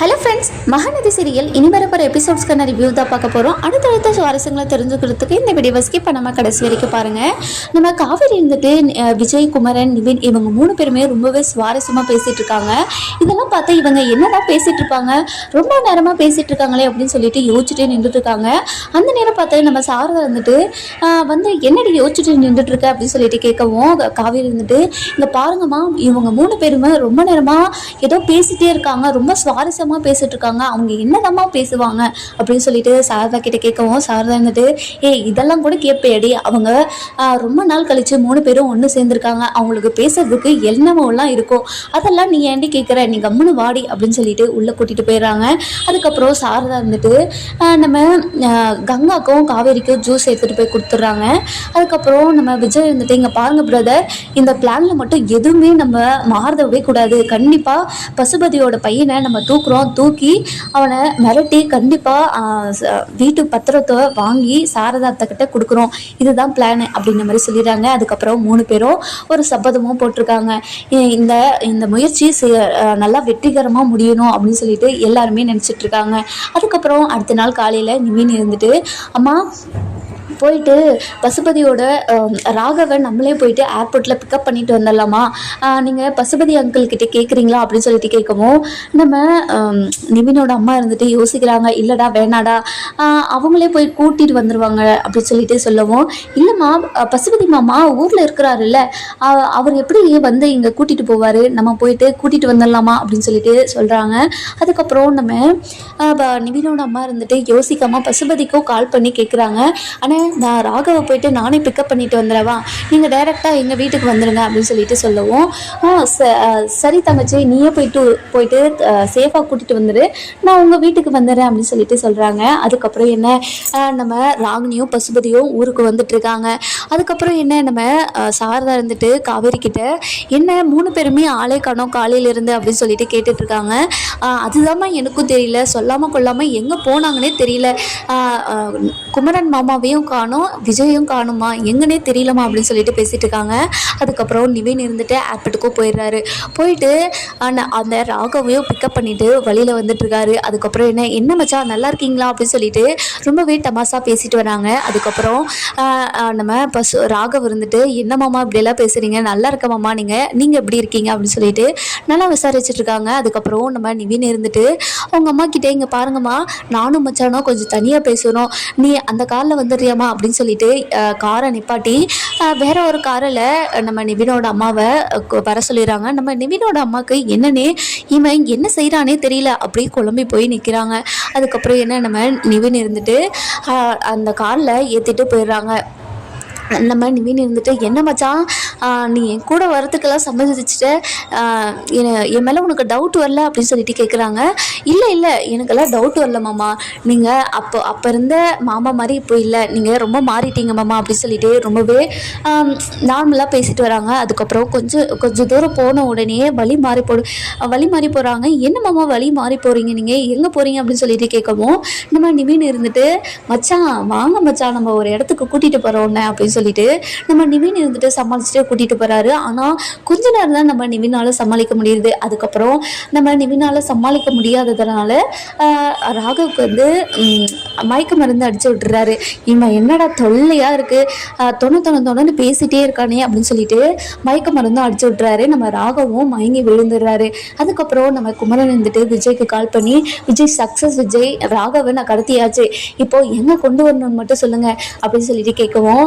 Hello friends Mahanadi serial இனி வரப்போகிற எபிசோட்ஸ்க்கான review தான் பார்க்க போகிறோம் அடுத்தடுத்த சுவாரஸ்யங்களை தெரிஞ்சுக்கிறதுக்கு இந்த வீடியோவை ஸ்கிப் பண்ணாமல் கடைசி வரைக்கும் பாருங்கள் நம்ம காவேரி இருந்துட்டு விஜய் குமரன் நிவின் இவங்க மூணு பேருமே ரொம்பவே சுவாரஸ்யமாக பேசிகிட்டு இருக்காங்க. இதெல்லாம் பார்த்து இவங்க என்னதான் பேசிகிட்டு இருப்பாங்க? ரொம்ப நேரமாக பேசிகிட்டு இருக்காங்களே அப்படின்னு சொல்லிட்டு யோசிச்சுட்டே நின்றுட்டு இருக்காங்க. அந்த நேரம் பார்த்து நம்ம சாரதா வந்துட்டு வந்து என்னடி யோசிச்சுட்டு நின்றுட்டு இருக்க அப்படின்னு சொல்லிட்டு கேட்கவும் காவேரி இருந்துட்டு இங்கே பாருங்கம்மா இவங்க மூணு பேருமே ரொம்ப நேரமாக ஏதோ பேசிகிட்டே இருக்காங்க. ரொம்ப சுவாரஸ்யமாக பேசிட்டு இருக்காங்க. அவங்க என்னதாம்மா பேசுவாங்க? அப்படின்னு சொல்லிட்டு சாரதா கிட்ட கேட்கவும் சாரதா இருந்துட்டு ஏய் இதெல்லாம் கூட கேட்பேடி அவங்க ரொம்ப நாள் கழிச்சு மூணு பேரும் ஒன்று சேர்ந்துருக்காங்க. அவங்களுக்கு பேசுறதுக்கு என்னவோலாம் இருக்கும். அதெல்லாம் நீ ஏன்டி கேட்குற நீ கம்முன்னு வாடி. அப்படின்னு சொல்லிட்டு உள்ளே கூட்டிகிட்டு போயிடுறாங்க. அதுக்கப்புறம் சாரதா இருந்துட்டு நம்ம கங்காக்கும் காவேரிக்கும் ஜூஸ் எடுத்துகிட்டு போய் கொடுத்துட்றாங்க. அதுக்கப்புறம் நம்ம விஜய் வந்துட்டு இங்கே பாருங்க பிரதர் இந்த பிளானில் மட்டும் எதுவுமே நம்ம மாறுதவே கூடாது. கண்டிப்பாக பசுபதியோட பையனை நம்ம தூக்குறோம். தூக்கி அவனை மிரட்டி கண்டிப்பாக வீட்டு பத்திரத்தை வாங்கி சாரதாத்தக்கிட்ட கொடுக்குறோம். இதுதான் பிளான் அப்படின்ற மாதிரி சொல்லிடுறாங்க. அதுக்கப்புறம் மூணு பேரும் ஒரு சபதமும் போட்டிருக்காங்க. இந்த இந்த முயற்சி நல்லா வெற்றிகரமாக முடியணும் அப்படின்னு சொல்லிட்டு எல்லாருமே நினச்சிட்டு இருக்காங்க. அதுக்கப்புறம் அடுத்த நாள் காலையில் நிமின் இருந்துட்டு அம்மா போயிட்டு பசுபதியோட ராகவை ராகவன் நம்மளே போயிட்டு ஏர்போர்ட்டில் பிக்கப் பண்ணிட்டு வந்துடலாமா? நீங்கள் பசுபதி அங்கிள் கிட்டே கேட்குறீங்களா அப்படின்னு சொல்லிட்டு கேட்கவும் நம்ம நிவினோட அம்மா இருந்துட்டு யோசிக்கிறாங்க இல்லைடா வேணாடா. அவங்களே போய் கூட்டிட்டு வந்துடுவாங்க அப்படின்னு சொல்லிட்டு சொல்லவும் இல்லைம்மா பசுபதி மாமா ஊரில் இருக்கிறாருல்ல. அவர் எப்படி வந்து இங்கே கூட்டிகிட்டு போவார்? நம்ம போயிட்டு கூட்டிகிட்டு வந்துடலாமா? அப்படின்னு சொல்லிட்டு சொல்கிறாங்க அதுக்கப்புறம் நம்ம நிவினோட அம்மா இருந்துட்டு யோசிக்காமல் பசுபதிக்கும் கால் பண்ணி கேட்குறாங்க ஆனால் நான் ராகவை போயிட்டு நானே பிக்கப் பண்ணிட்டு வந்துடவா? நீங்கள் டைரெக்டாக எங்கள் வீட்டுக்கு வந்துடுங்க அப்படின்னு சொல்லிட்டு சொல்லுவோம். சரி தங்கச்சி நீயே போயிட்டு போயிட்டு சேஃபாக கூட்டிகிட்டு வந்துடு நான் உங்கள் வீட்டுக்கு வந்துடுறேன் அப்படின்னு சொல்லிட்டு சொல்கிறாங்க அதுக்கப்புறம் என்ன? நம்ம ராகினியும் பசுபதியும் ஊருக்கு வந்துட்டுருக்காங்க அதுக்கப்புறம் என்ன? நம்ம சாரதா இருந்துட்டு காவேரி கிட்ட என்ன மூணு பேருமே ஆளே காணோம் காலையிலேருந்து அப்படின்னு சொல்லிட்டு கேட்டுட்ருக்காங்க அதுதாம்மா எனக்கும் தெரியல. சொல்லாமல் கொள்ளாமல் எங்கே போனாங்கன்னே தெரியல. குமரன் மாமாவையும் காணும் விஜயும் காணுமா? எங்கன்னே தெரியலம்மா அப்படின்னு சொல்லிட்டு பேசிட்டு இருக்காங்க. அதுக்கப்புறம் நிவின் இருந்துட்டு ஏர்போர்ட்டுக்கும் போயிடுறாரு. போயிட்டு அந்த அந்த ராகவையும் பிக்கப் பண்ணிட்டு வழியில் வந்துட்டு இருக்காரு. அதுக்கப்புறம் என்ன என்ன மச்சா நல்லா இருக்கீங்களா? அப்படின்னு சொல்லிட்டு ரொம்பவே தமாசா பேசிட்டு வராங்க. அதுக்கப்புறம் நம்ம பசு ராகவ் இருந்துட்டு என்ன மாமா இப்படியெல்லாம் பேசுறீங்க? நல்லா இருக்க மாமா நீங்கள் நீங்கள் எப்படி இருக்கீங்க? அப்படின்னு சொல்லிட்டு நல்லா விசாரிச்சுட்டு இருக்காங்க. அதுக்கப்புறம் நம்ம நிவின் இருந்துட்டு அவங்க அம்மா கிட்டே இங்கே பாருங்கம்மா. நானும் மச்சானோ கொஞ்சம் தனியாக பேசணும் நீ அந்த காலில் வந்துடுறியாம்மா? அப்படின்னு சொல்லிட்டு காரை நிப்பாட்டி வேற ஒரு காரில் நம்ம நிவினோட அம்மாவை வர சொல்லிடுறாங்க. நம்ம நிவினோட அம்மாவுக்கு என்னன்னே இவன் என்ன செய்கிறானே தெரியல. அப்படியே குழம்பி போய் நிற்கிறாங்க அதுக்கப்புறம் என்ன நம்ம நிவின் இருந்துட்டு அந்த காரில் ஏற்றிட்டு போயிடுறாங்க. நம்ம நிவின் இருந்துட்டு என்ன மச்சான்? நீ என் கூட வரத்துக்கெல்லாம் சம்மதிச்சுட்டு என் மேலே உனக்கு டவுட் வரல அப்படின்னு சொல்லிட்டு கேட்குறாங்க இல்லை இல்லை எனக்கெல்லாம் டவுட் வரல மாமா. நீங்கள் அப்போ அப்போ இருந்த மாமா மாதிரி இப்போ இல்லை. நீங்கள் ரொம்ப மாறிட்டீங்க மாமா அப்படின்னு சொல்லிட்டு ரொம்பவே நார்மலாக பேசிட்டு வராங்க. அதுக்கப்புறம் கொஞ்சம் கொஞ்சம் தூரம் போன உடனே வழி மாறி போடு வழி மாறி போகிறாங்க என்ன மாமா வழி மாறி போகிறீங்க நீங்கள் எங்கே போகிறீங்க அப்படின்னு சொல்லிட்டு கேட்கவும் நம்ம நிவின் இருந்துட்டு மச்சான் வாங்க மச்சான் நம்ம ஒரு இடத்துக்கு கூட்டிகிட்டு போகிறோம் உன்னை அப்படின்னு சொல்லிட்டு நம்ம நிவின் இருந்துட்டு சமாளிச்சுட்டு கூட்டிகிட்டு போகிறாரு ஆனால் கொஞ்ச நேரம் தான் நம்ம நிவினால் சமாளிக்க முடியுது. அதுக்கப்புறம் நம்ம நிவினால் சமாளிக்க முடியாததுனால ராகவுக்கு வந்து மயக்க மருந்து அடிச்சு விட்டுறாரு. இவன் என்னடா தொல்லையாக இருக்குது தொண்ணு தொண்ணு தொண்ணு பேசிட்டே இருக்கானே அப்படின்னு சொல்லிட்டு மயக்க மருந்தும் அடிச்சு விட்டுறாரு. நம்ம ராகவும் மயங்கி விழுந்துடுறாரு. அதுக்கப்புறம் நம்ம குமரன் இருந்துட்டு விஜய்க்கு கால் பண்ணி விஜய் சக்ஸஸ் விஜய். ராகவை நான் கடத்தியாச்சு. இப்போ எங்கே கொண்டு வரணும்னு மட்டும் சொல்லுங்க. அப்படின்னு சொல்லிட்டு கேட்கவும்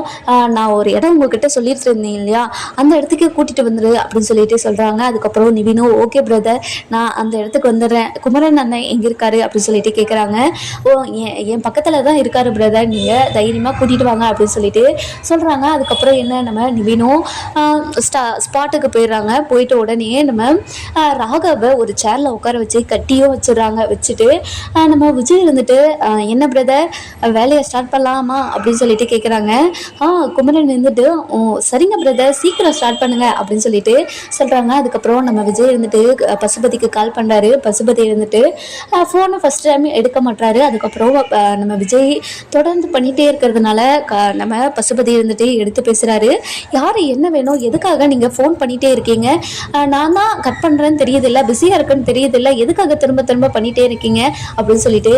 நான் ஒரு இடம் உங்ககிட்ட சொல்லிட்டு இருந்தேன் இல்லையா? அந்த இடத்துக்கு கூட்டிட்டு வந்துரு அப்படின்னு சொல்லிட்டு சொல்றாங்க. அதுக்கப்புறம் நிவினும் ஓகே பிரதர் நான் அந்த இடத்துக்கு வந்துடுறேன். குமரன் அண்ணன் எங்க இருக்காரு? அப்படின்னு சொல்லிட்டு கேட்குறாங்க ஓ என் என் பக்கத்துல தான் இருக்காரு பிரதர் நீங்க தைரியமா கூட்டிட்டு வாங்க. அப்படின்னு சொல்லிட்டு சொல்றாங்க. அதுக்கப்புறம் என்ன நம்ம நிவினும் ஸ்டா ஸ்பாட்டுக்கு போயிடுறாங்க. போயிட்ட உடனே நம்ம ராகவை ஒரு சேர்ல உட்கார வச்சு கட்டியும் வச்சிடுறாங்க. வச்சுட்டு நம்ம விஜய் இருந்துட்டு என்ன பிரதர் வேலையை ஸ்டார்ட் பண்ணலாமா? அப்படின்னு சொல்லிட்டு கேட்குறாங்க ஆ குமரன் இருந்துட்டு "ஓ, சரிங்க பிரதர் சீக்கிரம் ஸ்டார்ட் பண்ணுங்க அப்படின்னு சொல்லிட்டு சொல்கிறாங்க அதுக்கப்புறம் நம்ம விஜய் இருந்துட்டு பசுபதிக்கு கால் பண்ணுறாரு பசுபதி இருந்துட்டு ஃபோனை ஃபஸ்ட் டைம் எடுக்க மாட்டாரு அதுக்கப்புறம் நம்ம விஜய் தொடர்ந்து பண்ணிகிட்டே இருக்கிறதுனால க நம்ம பசுபதி இருந்துட்டு எடுத்து பேசுகிறாரு யார் என்ன வேணும்? எதுக்காக நீங்கள் ஃபோன் பண்ணிகிட்டே இருக்கீங்க? நான் தான் கட் பண்ணுறேன்னு தெரியுதில்ல பிஸியாக இருக்குன்னு தெரியுதில்ல எதுக்காக திரும்ப திரும்ப பண்ணிகிட்டே இருக்கீங்க? அப்படின்னு சொல்லிட்டு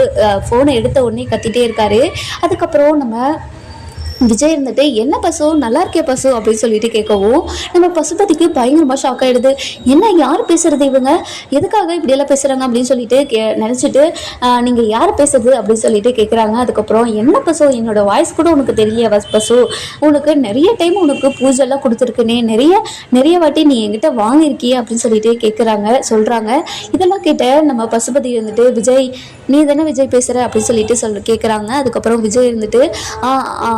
ஃபோனை எடுத்த உடனே கத்திட்டே இருக்காரு. அதுக்கப்புறம் நம்ம விஜய் இருந்துட்டு என்ன பசு? நல்லா இருக்கே பசு? அப்படின்னு சொல்லிட்டு கேட்கவும் நம்ம பசுபதிக்கு பயங்கரமாக ஷாக் ஆகிடுது என்ன யார் பேசுறது இவங்க? எதுக்காக இப்படியெல்லாம் பேசுகிறாங்க அப்படின்னு சொல்லிட்டு கே நினச்சிட்டு நீங்கள் யார் பேசுறது? அப்படின்னு சொல்லிட்டு கேட்குறாங்க அதுக்கப்புறம் என்ன பசு? என்னோட வாய்ஸ் கூட உனக்கு தெரியல பசு. உனக்கு நிறைய டைம் உனக்கு பூஜைலாம் கொடுத்துருக்குனே. நிறைய நிறைய வாட்டி நீ என்கிட்ட வாங்கியிருக்கியே அப்படின்னு சொல்லிட்டு கேட்குறாங்க சொல்கிறாங்க இதெல்லாம் கேட்ட நம்ம பசுபதி வந்துட்டு விஜய் நீ தானே விஜய் பேசுகிற அப்படின்னு சொல்லிட்டு சொல் கேட்குறாங்க அதுக்கப்புறம் விஜய் இருந்துட்டு ஆ ஆ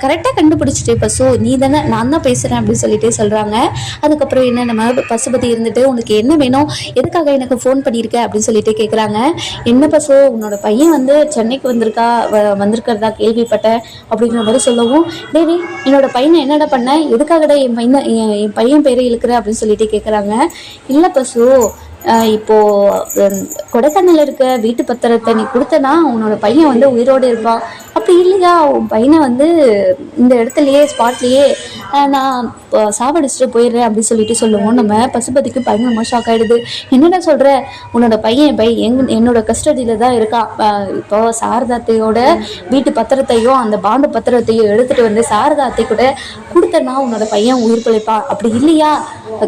கரெக்டாக கண்டுபிடிச்சிட்டே பசு நீ தானே நான் தான் பேசுகிறேன் அப்படின்னு சொல்லிட்டு சொல்கிறாங்க அதுக்கப்புறம் என்ன நம்ம பசுபதி இருந்துட்டு உனக்கு என்ன வேணும்? எதுக்காக எனக்கு ஃபோன் பண்ணியிருக்க அப்படின்னு சொல்லிட்டு கேட்குறாங்க என்ன பசு உன்னோட பையன் வந்து சென்னைக்கு வந்திருக்கா வ- வந்திருக்கிறதா கேள்விப்பட்டேன் அப்படிங்கிற மாதிரி சொல்லவும் டேய் என்னோட பையனை என்னடா பண்ண? எதுக்காகடா என் பையன் என் பையன் பேரை இழுக்கிற? அப்படின்னு சொல்லிட்டு கேட்குறாங்க இல்லை பசு இப்போது இப்போ இருக்க வீட்டு பத்திரத்தை நீ கொடுத்தனா உன்னோட பையன் வந்து உயிரோடு இருப்பான். அப்படி இல்லையா? உன் பையனை வந்து இந்த இடத்துலையே ஸ்பாட்லேயே நான் இப்போ சாவடிச்சுட்டு போயிடுறேன் அப்படின்னு சொல்லிட்டு சொல்லுவோம் நம்ம பசுபதிக்கு பயங்கரமாக ஷாக் ஆகிடுது என்னடா சொல்கிற உன்னோட பையன் பை எங் என்னோட கஸ்டடியில் தான் இருக்கான் இப்போ சாரதாத்தையோட வீட்டு பத்திரத்தையும் அந்த பாண்டு பத்திரத்தையும் எடுத்துகிட்டு வந்து சாரதாத்தை கூட கொடுத்தனா உன்னோட பையன் உயிர் பிழைப்பான் அப்படி இல்லையா?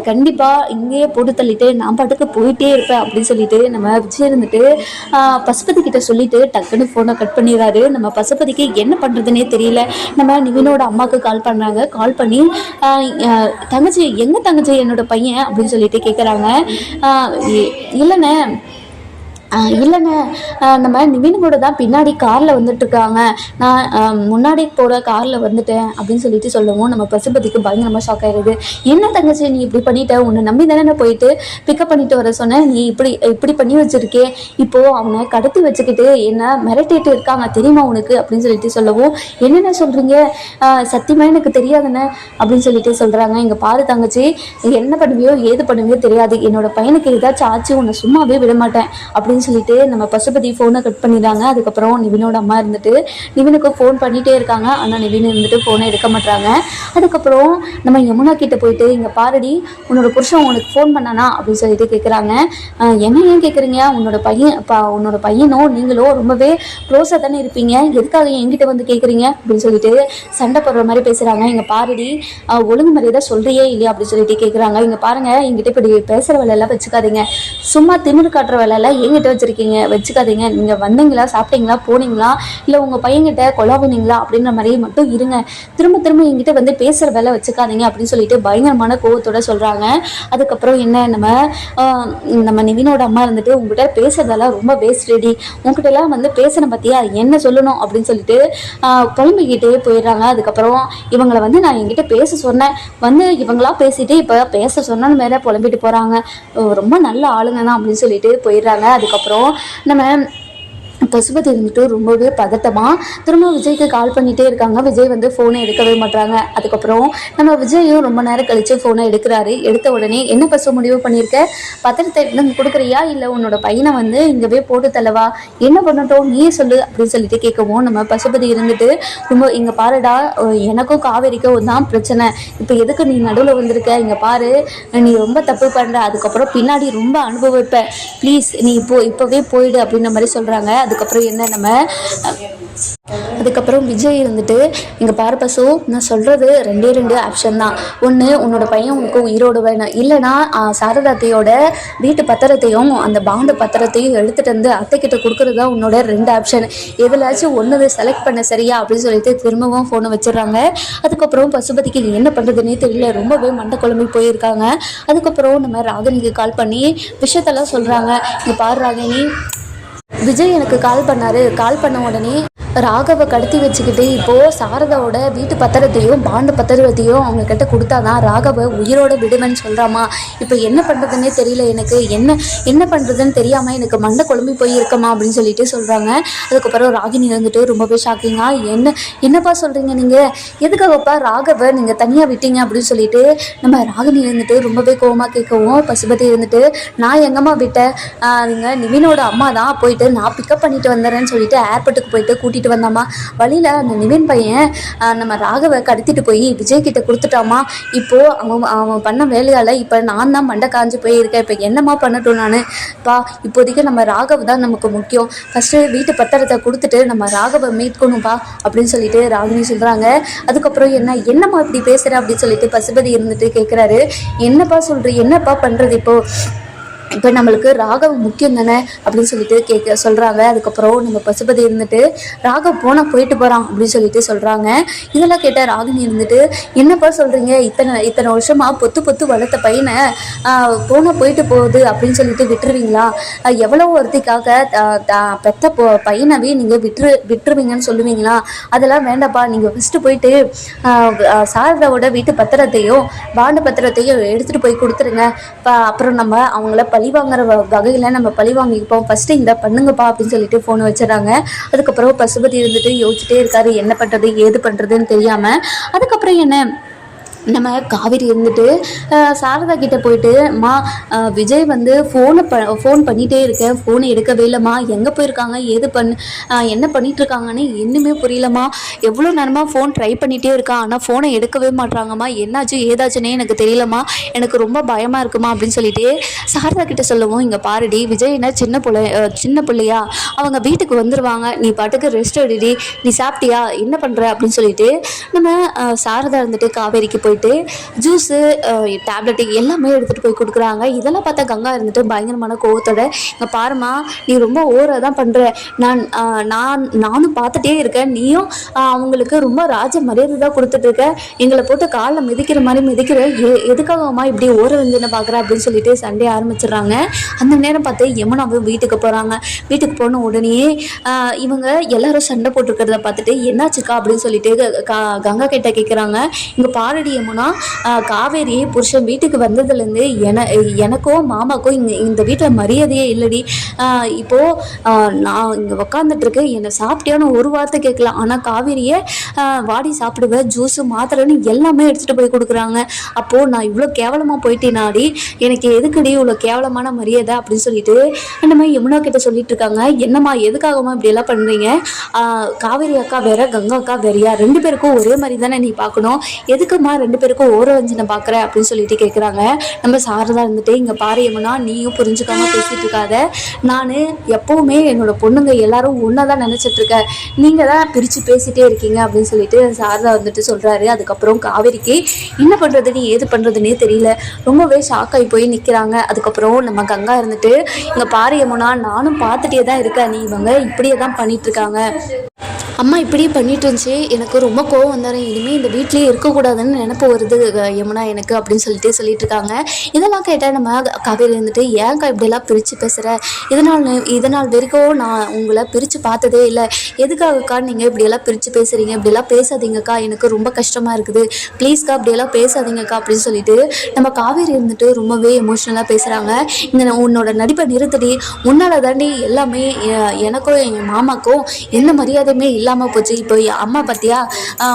கண்டிப்பாக இங்கேயே போட்டு தள்ளிட்டு நான் பாட்டுக்கு போயிட்டே இருப்பேன் அப்படின்னு சொல்லிட்டு நம்ம விஜய் இருந்துட்டு பசுபதி கிட்ட சொல்லிட்டு டக்குன்னு ஃபோனை கட் பண்ணிடுறாரு. நம்ம பசுபதிக்கு என்ன பண்ணுறதுனே தெரியல. நம்ம நிவினோட அம்மாவுக்கு கால் பண்ணுறாங்க கால் பண்ணி பண்ணி தங்கச்சி எங்கள் தங்கச்சி? என்னோட பையன் அப்படின்னு சொல்லிட்டு கேட்குறாங்க இல்லைண்ணே ஆஹ் இல்லைண்ணே நம்ம நிவின் கூட தான் பின்னாடி காரில் வந்துட்டுருக்காங்க. நான் முன்னாடி போகிற காரில் வந்துட்டேன் அப்படின்னு சொல்லிட்டு சொல்லவும். நம்ம பசுபதிக்கு பயங்கரமாக ஷாக் ஆயிடுது. என்ன தங்கச்சி நீ இப்படி பண்ணிட்ட? உன்னை நம்பி தானே நான் போயிட்டு பிக்கப் பண்ணிட்டு வர சொன்னேன். நீ இப்படி இப்படி பண்ணி வச்சுருக்கே. இப்போது அவனை கடத்தி வச்சுக்கிட்டு என்ன மிரட்டிட்டு இருக்காங்க தெரியுமா உனக்கு? அப்படின்னு சொல்லிட்டு சொல்லவும் என்னென்ன சொல்கிறீங்க சத்தியமாக எனக்கு தெரியாதுண்ணே அப்படின்னு சொல்லிட்டு சொல்கிறாங்க இங்கே பாரு தங்கச்சி என்ன பண்ணுவியோ ஏது பண்ணுவியோ தெரியாது. என்னோட பையனுக்கு ஏதாச்சும் ஆச்சு உன்னை சும்மாவே விட மாட்டேன் அப்படின்னு சொல்லிட்டு நம்ம பசுபதி ஃபோனை கட் பண்ணிடுறாங்க. அதுக்கப்புறம் நிவினோட அம்மா இருந்துட்டு நிவினுக்கு ஃபோன் பண்ணிகிட்டே இருக்காங்க. ஆனால் நிவின் இருந்துட்டு ஃபோனை எடுக்க மாட்டாங்க அதுக்கப்புறம் நம்ம யமுனா கிட்ட போயிட்டு இங்கே பாரடி உன்னோட புருஷன் உனக்கு ஃபோன் பண்ணானா? அப்படின்னு சொல்லிட்டு கேட்குறாங்க என்ன ஏன் கேட்குறீங்க உன்னோட பையன் பா உன்னோட பையனோ நீங்களோ ரொம்பவே க்ளோஸாக தானே இருப்பீங்க. எதுக்காக என்கிட்ட வந்து கேட்குறீங்க அப்படின்னு சொல்லிட்டு சண்டை போடுற மாதிரி பேசுகிறாங்க இங்கே பாரடி ஒழுங்கு மரியாதை சொல்கிறியே இல்லையா? அப்படின்னு சொல்லிட்டு கேட்குறாங்க இங்கே பாருங்க என்கிட்ட இப்படி பேசுகிற வேலையெல்லாம் வச்சுக்காதீங்க. சும்மா திமிரு காட்டுற வேலையெல்லாம் என்கிட்ட வச்சுருக்கீங்க வச்சுக்காதீங்க. நீங்கள் வந்தீங்களா சாப்பிட்டீங்களா போனீங்களா இல்லை உங்கள் பையன்கிட்ட கொலாவினீங்களா அப்படின்ற மாதிரி மட்டும் இருங்க. திரும்ப திரும்ப என்கிட்ட வந்து பேசுகிற வேலை வச்சுக்காதீங்க அப்படின்னு சொல்லிட்டு பயங்கரமான கோவத்தோட சொல்கிறாங்க அதுக்கப்புறம் என்ன நம்ம நம்ம நிவினோட அம்மா இருந்துட்டு உங்ககிட்ட பேசுறதெல்லாம் ரொம்ப வேஸ்ட் ரெடி உங்ககிட்டலாம் வந்து பேசுன பற்றியா என்ன சொல்லணும் அப்படின்னு சொல்லிட்டு புலம்பிக்கிட்டே போயிடுறாங்க. அதுக்கப்புறம் இவங்களை வந்து நான் என்கிட்ட பேச சொன்னேன். வந்து இவங்களா பேசிட்டு இப்போ பேச சொன்னோன்னு மேலே புலம்பிட்டு போகிறாங்க ரொம்ப நல்ல ஆளுங்க தான் அப்படின்னு சொல்லிட்டு போயிடுறாங்க. அதுக்கப்புறம் அதுக்கப்புறம் நம்ம பசுபதி இருந்துட்டு ரொம்பவே பதட்டமாக திரும்ப விஜய்க்கு கால் பண்ணிகிட்டே இருக்காங்க. விஜய் வந்து ஃபோனை எடுக்கவே மாட்டாங்க அதுக்கப்புறம் நம்ம விஜயும் ரொம்ப நேரம் கழித்து ஃபோனை எடுக்கிறாரு. எடுத்த உடனே என்ன பசு முடிவு பண்ணியிருக்க? பத்திரத்தை எடுத்து கொடுக்குறியா? இல்லை உன்னோட பையனை வந்து இங்கவே போட்டு தள்ளவா? என்ன பண்ணட்டும்? நீயே சொல்லு. அப்படின்னு சொல்லிட்டு கேட்கவும் நம்ம பசுபதி இருந்துட்டு ரொம்ப இங்கே பாருடா எனக்கும் காவேரிக்கும் தான் பிரச்சனை. இப்போ எதுக்கு நீ நடுவில் வந்திருக்க? இங்கே பாரு நீ ரொம்ப தப்பு பண்ணுற அதுக்கப்புறம் பின்னாடி ரொம்ப அனுபவிப்ப. ப்ளீஸ் நீ இப்போ இப்போவே போயிடு. அப்படின்ற மாதிரி சொல்கிறாங்க அதுக்கப்புறம் என்ன நம்ம அதுக்கப்புறம் விஜய் இருந்துட்டு இங்கே பாரு பசு நான் சொல்கிறது ரெண்டே ரெண்டு ஆப்ஷன் தான். ஒன்று உன்னோட பையன் உனக்கு உயிரோடு வேணும் இல்லைனா சாரதாத்தையோட வீட்டு பத்திரத்தையும் அந்த பாண்டு பத்திரத்தையும் எடுத்துகிட்டு வந்து அத்தைக்கிட்ட கொடுக்குறது தான் உன்னோட ரெண்டு ஆப்ஷன் எதுலாச்சும் ஒன்று செலக்ட் பண்ண சரியா அப்படின்னு சொல்லிட்டு திரும்பவும் ஃபோனை வச்சிடுறாங்க. அதுக்கப்புறம் பசுபதிக்கு என்ன பண்ணுறதுன்னே தெரியல. ரொம்பவே மண்டை குழம்பு போயிருக்காங்க. அதுக்கப்புறம் நம்ம ராகினிக்கு கால் பண்ணி விஷயத்தெல்லாம் சொல்கிறாங்க இங்கே பாரு ராகினி விஜய் எனக்கு கால் பண்ணாரு. கால் பண்ண உடனே ராகவை கடத்தி வச்சுக்கிட்டு இப்போது சாரதாவோட வீட்டு பத்திரத்தையும் பாண்டு பத்திரத்தையும் அவங்க கிட்ட கொடுத்தாதான் ராகவை உயிரோட விடுவேன்னு சொல்கிறாமா இப்போ என்ன பண்ணுறதுன்னே தெரியல எனக்கு. என்ன என்ன பண்ணுறதுன்னு தெரியாமல் எனக்கு மண்டை குழம்பி போய் இருக்கமா அப்படின்னு சொல்லிட்டு சொல்கிறாங்க அதுக்கப்புறம் ராகினி வந்துட்டு ரொம்பவே ஷாக்கிங்கா என்ன என்னப்பா சொல்கிறீங்க நீங்கள் எதுக்காகப்பா ராகவை நீங்கள் தனியாக விட்டீங்க? அப்படின்னு சொல்லிட்டு நம்ம ராகினி இருந்துட்டு ரொம்பவே கோவமாக கேட்கவும் பசுபதி இருந்துட்டு நான் எங்கம்மா விட்டேன்? நீங்கள் நிவினோட அம்மா தான் போயிட்டு நான் பிக்கப் பண்ணிட்டு வந்துடுறேன்னு சொல்லிட்டு ஏர்போர்ட்டுக்கு போயிட்டு கூட்டிகிட்டு வந்தாம்மா. வழியில் அந்த நிவின் பையன் நம்ம ராகவை கடத்திட்டு போய் விஜய் கிட்ட கொடுத்துட்டாமா இப்போது அவன் அவன் பண்ண வேலையால் இப்போ நான் தான் மண்டை காஞ்சு போயிருக்கேன். இப்போ என்னம்மா பண்ணட்டும் நான்? பா இப்போதைக்கு நம்ம ராகவ் தான் நமக்கு முக்கியம். ஃபஸ்ட்டு வீட்டு பத்திரத்தை கொடுத்துட்டு நம்ம ராகவை மீட்கணும்ப்பா அப்படின்னு சொல்லிட்டு ராகினி சொல்கிறாங்க அதுக்கப்புறம் என்ன என்னம்மா இப்படி பேசுகிற அப்படின்னு சொல்லிட்டு பசுபதி இருந்துட்டு கேட்குறாரு என்னப்பா சொல்கிறீ என்னப்பா பண்ணுறது இப்போது இப்போ நம்மளுக்கு ராகவ் முக்கியம் தானே அப்படின்னு சொல்லிட்டு கேட்க சொல்கிறாங்க அதுக்கப்புறம் நம்ம பசுபதி இருந்துட்டு ராகவ் போனால் போயிட்டு போகிறான் அப்படின்னு சொல்லிட்டு சொல்கிறாங்க இதெல்லாம் கேட்டால் ராகினி இருந்துட்டு என்னப்பா சொல்கிறீங்க இத்தனை இத்தனை வருஷமாக பொத்து பொத்து வளர்த்த பையனை போனால் போயிட்டு போகுது அப்படின்னு சொல்லிட்டு விட்டுருவீங்களா? எவ்வளோ ஒருத்திக்காக த- பெத்த போ பையனவே நீங்கள் விட்டுரு விட்டுருவீங்கன்னு சொல்லுவீங்களா? அதெல்லாம் வேண்டாப்பா. நீங்கள் ஃபஸ்ட்டு போயிட்டு சாரதாவோட வீட்டு பத்திரத்தையும் பாண்டு பத்திரத்தையும் எடுத்துகிட்டு போய் கொடுத்துருங்க. ப- அப்புறம் நம்ம அவங்கள பழி வாங்குற வ- வகையில் நம்ம பழி வாங்கிப்போம். ஃபஸ்ட்டு இந்த பண்ணுங்கப்பா அப்படின்னு சொல்லிட்டு ஃபோன் வச்சிடறாங்க. அதுக்கப்புறம் பசுபதி இருந்துட்டு யோசிச்சுட்டே இருக்காரு. என்ன பண்ணுறது ஏது பண்ணுறதுன்னு தெரியாமல் அதுக்கப்புறம் என்ன? நம்ம காவேரி இருந்துட்டு சாரதா கிட்ட போயிட்டு மா விஜய் வந்து ஃபோனை ப ஃபோன் பண்ணிகிட்டே இருக்கேன். ஃபோனை எடுக்கவே இல்லைம்மா. எங்கே போயிருக்காங்க? ஏது பண்ணு என்ன பண்ணிட்டு இருக்காங்கன்னு இன்னுமே புரியலம்மா. எவ்வளோ நேரமாக ஃபோன் ட்ரை பண்ணிகிட்டே இருக்கான் ஆனால் ஃபோனை எடுக்கவே மாட்றாங்கம்மா. என்னாச்சு? ஏதாச்சுன்னே எனக்கு தெரியலம்மா. எனக்கு ரொம்ப பயமாக இருக்குமா? அப்படின்னு சொல்லிட்டு சாரதா கிட்ட சொல்லவும் இங்கே பாருடி விஜய் என்ன சின்ன பிள்ளை சின்ன பிள்ளையா? அவங்க வீட்டுக்கு வந்துடுவாங்க நீ பாட்டுக்கு ரெஸ்ட் எடுடி. நீ சாப்பிட்டியா? என்ன பண்ணுற அப்படின்னு சொல்லிட்டு நம்ம சாரதா இருந்துட்டு காவேரிக்கு போய் போயிட்டு ஜூஸு டேப்லெட்டு எல்லாமே எடுத்துகிட்டு போய் கொடுக்குறாங்க. இதெல்லாம் பார்த்தா கங்கா இருந்துட்டு பயங்கரமான கோவத்தோட இங்கே பாருமா நீ ரொம்ப ஓவராக தான் பண்ணுற நான் நான் நானும் பார்த்துட்டே இருக்கேன். நீயும் அவங்களுக்கு ரொம்ப ராஜ மரியாதை தான் கொடுத்துட்ருக்க எங்களை போட்டு காலில் மிதிக்கிற மாதிரி மிதிக்கிற. எ எதுக்காகமா இப்படி ஓர வெஞ்சனை பார்க்குற அப்படின்னு சொல்லிட்டு சண்டே ஆரம்பிச்சிடுறாங்க. அந்த நேரம் பார்த்து யமுனாவும் வீட்டுக்கு போகிறாங்க வீட்டுக்கு போன உடனே இவங்க எல்லாரும் சண்டை போட்டிருக்கிறத பார்த்துட்டு என்னாச்சுக்கா? அப்படின்னு சொல்லிட்டு க- கங்கா கிட்ட கேட்குறாங்க இங்கே பாரடி யமுனா காவேரி புருஷன் வீட்டுக்கு வந்ததுலேருந்து என எனக்கும் மாமாக்கும் இங்கே இந்த வீட்டில் மரியாதையே இல்லடி. இப்போது நான் இங்கே உக்காந்துட்டுருக்கேன். என்னை சாப்பிட்டியான்னு ஒரு வார்த்தை கேட்கலாம் ஆனால் காவேரியை வாடி சாப்பிடுவேன் ஜூஸு மாத்திரைன்னு எல்லாமே எடுத்துகிட்டு போய் கொடுக்குறாங்க. அப்போது நான் இவ்வளோ கேவலமாக போயிட்டேனாடி. எனக்கு எதுக்குடி இவ்வளோ கேவலமான மரியாதை அப்படின்னு சொல்லிட்டு அந்த மாதிரி யமுனா கிட்ட சொல்லிட்டு இருக்காங்க. என்னம்மா எதுக்காகம்மா இப்படியெல்லாம் பண்ணுறீங்க காவேரி அக்கா வேற கங்கா அக்கா வேறையா ரெண்டு பேருக்கும் ஒரே மாதிரி தானே நீ பார்க்கணும். எதுக்குமா ரெண்டு பேருக்கும் ஓர வஞ்சனை பார்க்குற அப்படின்னு சொல்லிட்டு கேட்குறாங்க நம்ம சாரதா இருந்துட்டு இங்கே பாரு யமுனா நீயும் புரிஞ்சுக்காம பேசிட்டு இருக்காத நான் எப்போவுமே என்னோட பொண்ணுங்க எல்லாரும் ஒன்றா தான் நினச்சிட்ருக்கேன். நீங்கள் தான் பிரித்து பேசிட்டே இருக்கீங்க அப்படின்னு சொல்லிட்டு சாரதா வந்துட்டு சொல்கிறாரு அதுக்கப்புறம் காவேரிக்கு என்ன பண்ணுறதுன்னு ஏது பண்ணுறதுனே தெரியல. ரொம்பவே ஷாக் ஆகி போய் நிற்கிறாங்க அதுக்கப்புறம் நம்ம கங்கா இருந்துட்டு இங்கே பாரு யமுனா நானும் பார்த்துட்டே தான் இருக்கேன். நீ இவங்க இப்படியே தான் பண்ணிட்டு இருக்காங்க அம்மா இப்படியே பண்ணிட்டு இருந்துச்சு. எனக்கு ரொம்ப கோவம் வந்தாரன் இனிமேல் இந்த வீட்லேயே இருக்கக்கூடாதுன்னு நினப்பு வருது யமுனா எனக்கு அப்படின்னு சொல்லிட்டு சொல்லிட்டு இருக்காங்க. இதெல்லாம் கேட்டால் நம்ம காவேரி இருந்துட்டு ஏன்க்கா இப்படியெல்லாம் பிரித்து பேசுகிற இதனால் இதனால் வரைக்கும் நான் உங்களை பிரித்து பார்த்ததே இல்லை. எதுக்காகக்கா நீங்கள் இப்படியெல்லாம் பிரித்து பேசுகிறீங்க இப்படியெல்லாம் பேசாதீங்கக்கா. எனக்கு ரொம்ப கஷ்டமாக இருக்குது. ப்ளீஸ்க்கா இப்படியெல்லாம் பேசாதீங்கக்கா அப்படின்னு சொல்லிட்டு நம்ம காவேரி இருந்துட்டு ரொம்பவே எமோஷ்னலாக பேசுகிறாங்க இந்த உன்னோட நடிப்பை நிறுத்தடி. உன்னால் தாண்டி எல்லாமே எனக்கும் என் மாமாக்கும் எந்த மரியாதையுமே இல்லை. இல்லாமல் போச்சு. இப்போ என் அம்மா பார்த்தியா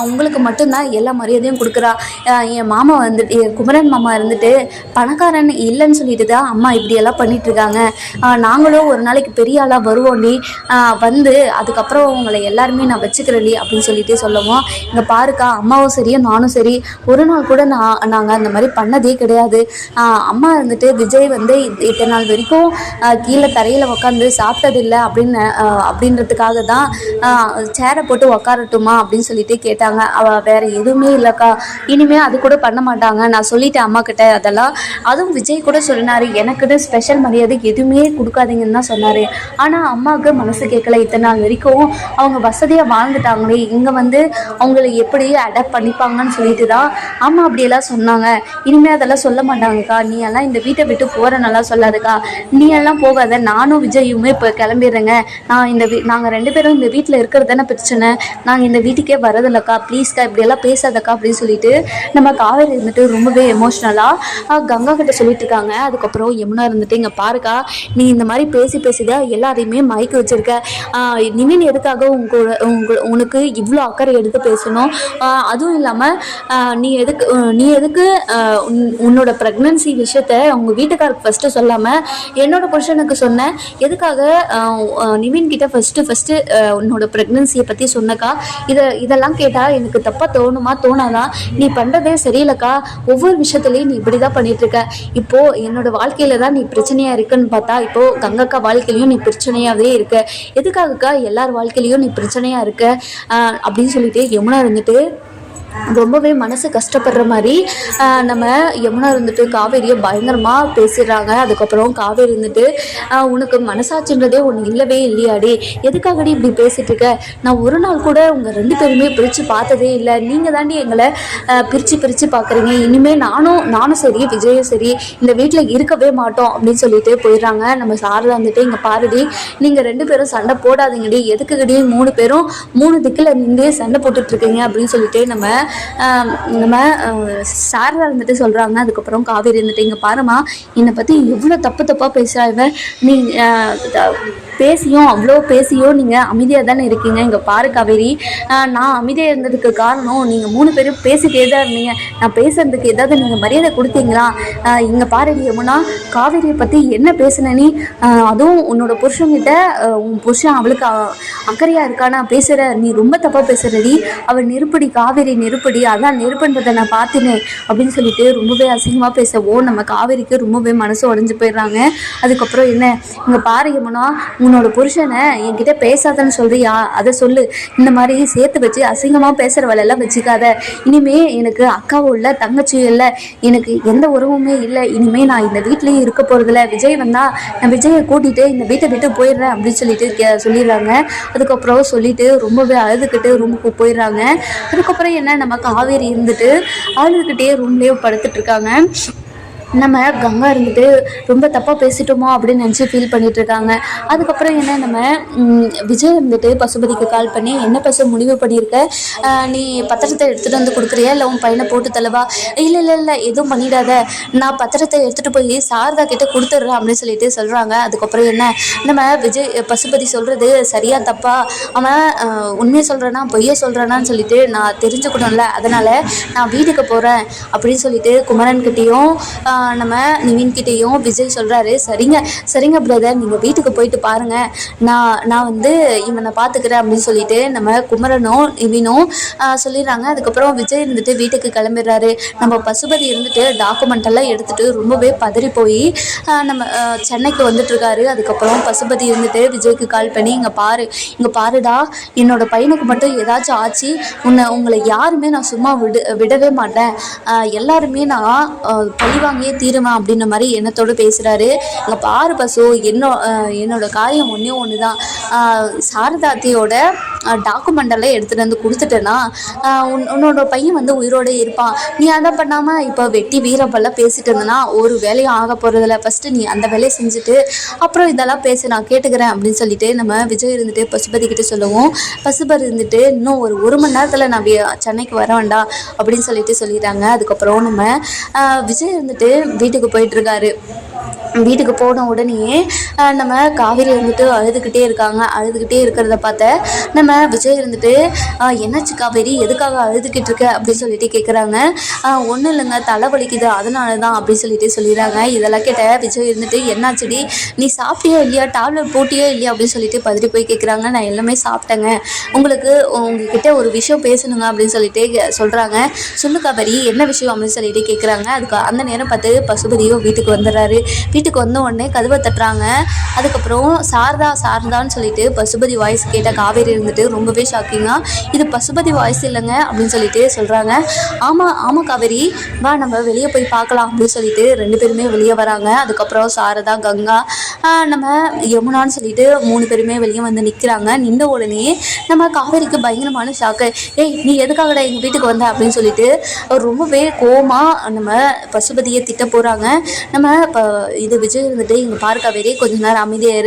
உங்களுக்கு மட்டும்தான் எல்லா மரியாதையும் கொடுக்குறா. என் மாமா வந்துட்டு என் குமரன் மாமா இருந்துட்டு பணக்காரன் இல்லைன்னு சொல்லிட்டு தான் அம்மா இப்படியெல்லாம் பண்ணிகிட்ருக்காங்க நாங்களும் ஒரு நாளைக்கு பெரிய ஆளாக வருவோண்டி நீ. வந்து அதுக்கப்புறம் உங்களை எல்லாருமே நான் வச்சுக்கிறேன்டி அப்படின்னு சொல்லிட்டு சொல்லுவோம் இங்கே பாருக்கா அம்மாவும் சரி நானும் சரி. ஒரு நாள் கூட நான் நாங்கள் அந்த மாதிரி பண்ணதே கிடையாது. அம்மா இருந்துட்டு விஜய் வந்து இத்தனை நாள் வரைக்கும் கீழே தரையில் உட்காந்து சாப்பிட்டதில்லை அப்படின்னு அப்படின்றதுக்காக தான் சேரை போட்டு உக்காரட்டுமா அப்படின்னு சொல்லிட்டு கேட்டாங்க. அவள் வேற எதுவுமே இல்லைக்கா. இனிமே அது கூட பண்ண மாட்டாங்க. நான் சொல்லிட்டேன் அம்மா கிட்ட அதெல்லாம். அதுவும் விஜய் கூட சொன்னார் எனக்குன்னு ஸ்பெஷல் மரியாதை எதுவுமே கொடுக்காதீங்கன்னு தான் சொன்னார். ஆனால் அம்மாவுக்கு மனசு கேட்கல. இத்தனை நாள் வரைக்கும் அவங்க வசதியாக வாழ்ந்துட்டாங்களே. இங்கே வந்து அவங்கள எப்படி அடாப்ட் பண்ணிப்பாங்கன்னு சொல்லிட்டு தான் அம்மா அப்படியெல்லாம் சொன்னாங்க. இனிமேல் அதெல்லாம் சொல்ல மாட்டாங்கக்கா. நீ எல்லாம் இந்த வீட்டை விட்டு போகிறனெல்லாம் சொல்லாதுக்கா. நீ எல்லாம் போகாத. நானும் விஜயுமே இப்போ கிளம்பிடுறேங்க. நான் இந்த வீ நாங்கள் ரெண்டு பேரும் இந்த வீட்டில் இருக்கிறது தானே பிரச்சனை. நாங்கள் இந்த வீட்டுக்கே வரதில்லக்கா. ப்ளீஸ்க்கா இப்படியெல்லாம் பேசாதக்கா அப்படின்னு சொல்லிட்டு நம்ம காவேரி இருந்துட்டு ரொம்பவே எமோஷ்னலாக கங்கா கிட்ட சொல்லிட்டு இருக்காங்க. அதுக்கப்புறம் யமுனா இருந்துட்டு இங்கே பாருக்கா நீ இந்த மாதிரி பேசி பேசிதான் எல்லாரையுமே மயக்க வச்சிருக்க. நிமின் நிவின் எதுக்காக உங்களோட உங்க உனக்கு இவ்வளோ அக்கறை எடுத்து பேசணும்? அதுவும் இல்லாமல் நீ எதுக்கு நீ எதுக்கு உன்- உன்னோட ப்ரெக்னன்சி விஷயத்த உங்கள் வீட்டுக்காருக்கு ஃபஸ்ட்டு சொல்லாமல் என்னோட புருஷனுக்கு சொன்னேன் எதுக்காக நிவின் கிட்ட ஃபஸ்ட்டு ஃபஸ்ட்டு உன்னோட விஷயத்தை பற்றி சொன்னக்கா. இதை இதெல்லாம் கேட்டால் எனக்கு தப்பாக தோணுமா? தோணாதா? நீ பண்ணுறதே சரியில்லைக்கா. ஒவ்வொரு விஷயத்துலையும் நீ இப்படி தான் பண்ணிகிட்ருக்க இப்போது என்னோடய வாழ்க்கையில் தான் நீ பிரச்சனையாக இருக்குன்னு பார்த்தா இப்போது கங்கக்கா வாழ்க்கையிலையும் நீ பிரச்சனையாகவே இருக்க. எதுக்காகக்கா எல்லார் வாழ்க்கையிலையும் நீ பிரச்சனையாக இருக்க? அப்படின்னு சொல்லிட்டு யமுனா இருந்துட்டு ரொம்பவே மனசு கஷ்டப்படுற மாதிரி நம்ம யமுனா இருந்துட்டு காவேரியை பயங்கரமாக பேசிடுறாங்க. அதுக்கப்புறம் காவேரி இருந்துட்டு உனக்கு மனசாட்சின்றதே ஒன்று இல்லவே இல்லையாடி. எதுக்காகடி இப்படி பேசிட்டு இருக்க? நான் ஒரு நாள் கூட உங்கள் ரெண்டு பேருமே பிரித்து பார்த்ததே இல்லை. நீங்கள் தாண்டி எங்களை பிரித்து பிரித்து பார்க்குறீங்க இனிமேல் நானும் நானும் சரி விஜயும் சரி இந்த வீட்டில் இருக்கவே மாட்டோம் அப்படின்னு சொல்லிட்டு போயிடுறாங்க. நம்ம சாரதா வந்துட்டு இங்கே பாருடி நீங்கள் ரெண்டு பேரும் சண்டை போடாதீங்கடி. எதுக்குடி மூணு பேரும் மூணு திக்கில் நின்று சண்டை போட்டுட்ருக்கீங்க அப்படின்னு சொல்லிட்டு நம்ம நம்ம சாரதா இருந்துட்டு சொல்கிறாங்க அதுக்கப்புறம் காவேரி இருந்துட்டு இங்கே பாருமா என்னை பற்றி எவ்வளோ தப்பு தப்பாக பேசுகிறா இவன் நீ த- பேசியும் அவ்வளோ பேசியும் நீங்கள் அமைதியாக தானே இருக்கீங்க. இங்கே பாரு காவேரி. நான் அமைதியாக இருந்ததுக்கு காரணம் நீங்கள் மூணு பேரும் பேசிட்டே தான் இருந்தீங்க. நான் பேசுறதுக்கு ஏதாவது நீங்கள் மரியாதை கொடுத்தீங்களா? இங்கே பாரு யமுனா காவேரியை பற்றி என்ன பேசுன நீ? அதுவும் உன்னோட புருஷன்கிட்ட உன் புருஷன் அவளுக்கு அக்கறையாக இருக்கா இருக்கானா? பேசுகிற நீ ரொம்ப தப்பாக பேசுகிறடி அவள் நெருப்படி காவேரி நெருப்படி அதான் நெருப்புன்றதை நான் பார்த்தேனே அப்படின்னு சொல்லிட்டு ரொம்பவே அசிங்கமாக பேசவோ நம்ம காவேரிக்கு ரொம்பவே மனசு உடஞ்சி போயிடுறாங்க. அதுக்கப்புறம் என்ன? இங்கே பாரு யமுனா உன்னோட புருஷனை என்கிட்ட பேசாதன்னு சொல்றியா? அதை சொல்லு. இந்த மாதிரி சேர்த்து வச்சு அசிங்கமாக பேசுகிற வேலையெல்லாம் வச்சுக்காத. இனிமே எனக்கு அக்காவும் இல்லை தங்கச்சியும் இல்லை. எனக்கு எந்த உறவுமே இல்லை. இனிமே நான் இந்த வீட்லேயும் இருக்க போகிறதில்ல விஜய் வந்தா நான் விஜயை கூட்டிகிட்டு இந்த வீட்டை விட்டு போயிடுறேன் அப்படின்னு சொல்லிட்டு கே சொல்லிடுறாங்க. அதுக்கப்புறம் சொல்லிட்டு ரொம்பவே அழுதுகிட்டு ரூமுக்கு போயிடுறாங்க. அதுக்கப்புறம் என்ன? நம்ம காவேரி இருந்துட்டு அழுதுகிட்டே ரூம்லேயே படுத்துட்டு இருக்காங்க. நம்ம கங்கா இருந்துட்டு ரொம்ப தப்பாக பேசிட்டோமோ அப்படின்னு நினச்சி ஃபீல் பண்ணிகிட்டு இருக்காங்க அதுக்கப்புறம் என்ன நம்ம விஜய் இருந்துட்டு பசுபதிக்கு கால் பண்ணி என்ன பேச முடிவு பண்ணியிருக்க? நீ பத்திரத்தை எடுத்துகிட்டு வந்து கொடுக்குறியா? இல்லை உன் பையனை போட்டு தள்ளவா? இல்லை இல்லை இல்லை எதுவும் பண்ணிடாத. நான் பத்திரத்தை எடுத்துகிட்டு போய் சாரதா கிட்டே கொடுத்துட்றேன் அப்படின்னு சொல்லிட்டு சொல்கிறாங்க அதுக்கப்புறம் என்ன நம்ம விஜய் பசுபதி சொல்கிறது சரியாக தப்பா? அவன் உண்மையை சொல்கிறானா பொய்யை சொல்கிறேனான்னு சொல்லிட்டு நான் தெரிஞ்சுக்கணும்ல. அதனால் நான் வீட்டுக்கு போகிறேன் அப்படின்னு சொல்லிட்டு குமரன்கிட்டேயும் நம்ம நிவின் கிட்டேயும் விஜய் சொல்கிறாரு சரிங்க சரிங்க பிரதர் நீங்கள் வீட்டுக்கு போயிட்டு பாருங்கள் நான் நான் வந்து இவனை பார்த்துக்கிறேன் அப்படின்னு சொல்லிட்டு நம்ம குமரனும் நிவினும் சொல்லிடுறாங்க. அதுக்கப்புறம் விஜய் இருந்துட்டு வீட்டுக்கு கிளம்பிடுறாரு. நம்ம பசுபதி இருந்துட்டு டாக்குமெண்ட் எல்லாம் எடுத்துகிட்டு ரொம்பவே பதறி போய் நம்ம சென்னைக்கு வந்துட்டுருக்காரு. அதுக்கப்புறம் பசுபதி இருந்துட்டு விஜய்க்கு கால் பண்ணி இங்கே பாரு இங்கே பாருடா என்னோட பையனுக்கு மட்டும் ஏதாச்சும் ஆச்சு. உன்னை உங்களை யாருமே நான் சும்மா விடு விடவே மாட்டேன். எல்லாருமே நான் ஆஹ், பண்ணியே தீருவேன் அப்படின்ற மாதிரி எண்ணத்தோடு பேசுகிறாரு இங்கே பாரு பசு என்ன என்னோட காரியம் ஒன்றே ஒன்று தான் சாரதாத்தியோட டாக்குமெண்டெல்லாம் எடுத்துகிட்டு வந்து கொடுத்துட்டேன்னா உன் உன்னோட பையன் வந்து உயிரோடு இருப்பான். நீ அதை பண்ணாமல் இப்போ வெட்டி வீரப்பெல்லாம் பேசிட்டு இருந்தனா ஒரு வேலையும் ஆக போகிறதில்ல ஃபஸ்ட்டு நீ அந்த வேலையை செஞ்சுட்டு அப்புறம் இதெல்லாம் பேச நான் கேட்டுக்கிறேன் அப்படின்னு சொல்லிட்டு நம்ம விஜய் இருந்துட்டு பசுபதி கிட்டே சொல்லுவோம் பசுபதி இருந்துட்டு இன்னும் ஒரு ஒரு மணி நேரத்தில் நான் சென்னைக்கு வர வேண்டாம் அப்படின்னு சொல்லிட்டு சொல்லிடுறாங்க அதுக்கப்புறம் நம்ம விஜய் இருந்துட்டு வீட்டுக்கு போயிட்டுருக்காரு வீட்டுக்கு போன உடனே நம்ம காவேரி இருந்துட்டு அழுதுகிட்டே இருக்காங்க. அழுதுகிட்டே இருக்கிறத பார்த்த நம்ம விஜய் இருந்துட்டு என்னாச்சு காவேரி? எதுக்காக அழுதுகிட்டு இருக்க? அப்படின்னு சொல்லிட்டு கேட்குறாங்க ஒன்றும் இல்லைங்க. தலை வலிக்குது. அதனால தான் அப்படின்னு சொல்லிட்டு சொல்லிடுறாங்க. இதெல்லாம் கேட்ட விஜய் இருந்துட்டு என்னாச்சுடி? நீ சாப்பிட்டியா இல்லையா? டேப்லெட் போட்டியா இல்லையா? அப்படின்னு சொல்லிட்டு பதிரி போய் கேட்குறாங்க நான் எல்லாமே சாப்பிட்டேங்க. உங்களுக்கு உங்ககிட்ட ஒரு விஷயம் பேசணுங்க. அப்படின்னு சொல்லிட்டு கே- சொல்லு காவேரி என்ன விஷயம்? அப்படின்னு சொல்லிட்டு கேட்குறாங்க அதுக்கு அந்த நேரம் பார்த்து பசுபதியும் வீட்டுக்கு வந்துடுறாரு. வீட்டுக்கு வந்த உடனே கதவை தட்டுறாங்க. அதுக்கப்புறம் சாரதா சாரதான்னு சொல்லிட்டு பசுபதி வாய்ஸ் கேட்ட காவேரி இருந்துட்டு ரொம்பவே ஷாக்கிங்காக இது பசுபதி வாய்ஸ் இல்லைங்க அப்படின்னு சொல்லிட்டு சொல்கிறாங்க ஆமாம் ஆமாம் காவேரி வா நம்ம வெளியே போய் பார்க்கலாம் அப்படின்னு சொல்லிட்டு ரெண்டு பேருமே வெளியே வராங்க. அதுக்கப்புறம் சாரதா கங்கா நம்ம யமுனான்னு சொல்லிட்டு மூணு பேருமே வெளியே வந்து நிற்கிறாங்க நின்ற உடனே நம்ம காவேரிக்கு பயங்கரமான ஷாக்கு ஏய் நீ எதுக்காகடா எங்கள் வீட்டுக்கு வந்த அப்படின்னு சொல்லிட்டு ரொம்பவே கோமா நம்ம பசுபதியை திட்ட போகிறாங்க நம்ம இப்போ இது விஜய் இருந்துட்டு இங்கே பார்க்க காவேரி கொஞ்ச நேரம் அமைதியாக